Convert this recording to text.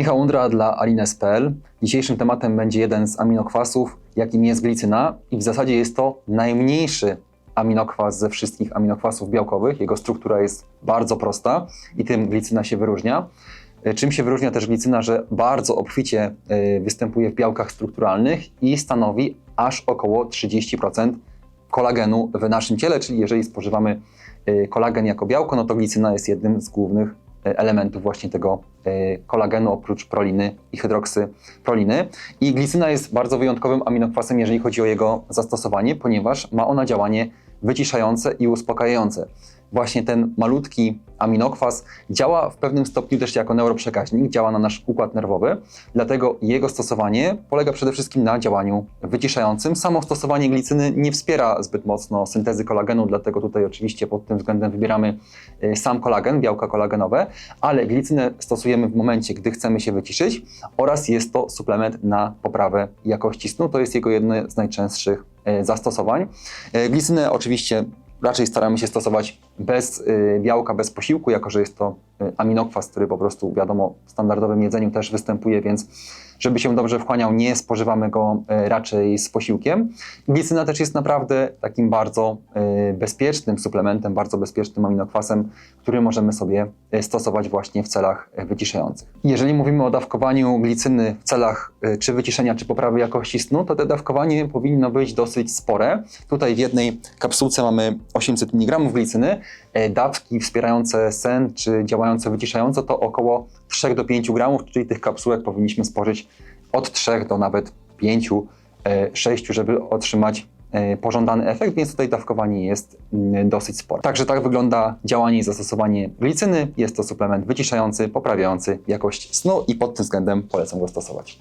Michał Undra dla alines.pl. Dzisiejszym tematem będzie jeden z aminokwasów, jakim jest glicyna i w zasadzie jest to najmniejszy aminokwas ze wszystkich aminokwasów białkowych. Jego struktura jest bardzo prosta i tym glicyna się wyróżnia. E, Czym się wyróżnia też glicyna, że bardzo obficie e, występuje w białkach strukturalnych i stanowi aż około 30% kolagenu w naszym ciele, czyli jeżeli spożywamy e, kolagen jako białko, no to glicyna jest jednym z głównych elementów właśnie tego e, kolagenu, oprócz proliny i hydroksyproliny. I glicyna jest bardzo wyjątkowym aminokwasem, jeżeli chodzi o jego zastosowanie, ponieważ ma ona działanie wyciszające i uspokajające. Właśnie ten malutki aminokwas działa w pewnym stopniu też jako neuroprzekaźnik, działa na nasz układ nerwowy, dlatego jego stosowanie polega przede wszystkim na działaniu wyciszającym. Samo stosowanie glicyny nie wspiera zbyt mocno syntezy kolagenu, dlatego tutaj oczywiście pod tym względem wybieramy y, sam kolagen, białka kolagenowe, ale glicynę stosujemy w momencie, gdy chcemy się wyciszyć oraz jest to suplement na poprawę jakości snu. To jest jego jedno z najczęstszych y, zastosowań. Y, Glicynę oczywiście raczej staramy się stosować bez y, białka, bez posiłku, jako że jest to y, aminokwas, który po prostu wiadomo w standardowym jedzeniu też występuje, więc żeby się dobrze wchłaniał, nie spożywamy go y, raczej z posiłkiem. Glicyna też jest naprawdę takim bardzo y, bezpiecznym suplementem, bardzo bezpiecznym aminokwasem, który możemy sobie y, stosować właśnie w celach wyciszających. Jeżeli mówimy o dawkowaniu glicyny w celach czy wyciszenia, czy poprawy jakości snu, to to dawkowanie powinno być dosyć spore. Tutaj w jednej kapsułce mamy 800 mg glicyny. E, Dawki wspierające sen czy działające wyciszająco to około 3 do 5 gramów, czyli tych kapsułek powinniśmy spożyć od 3 do nawet 5, 6, żeby otrzymać e, pożądany efekt, więc tutaj dawkowanie jest mm, dosyć spore. Także tak wygląda działanie i zastosowanie glicyny. Jest to suplement wyciszający, poprawiający jakość snu i pod tym względem polecam go stosować.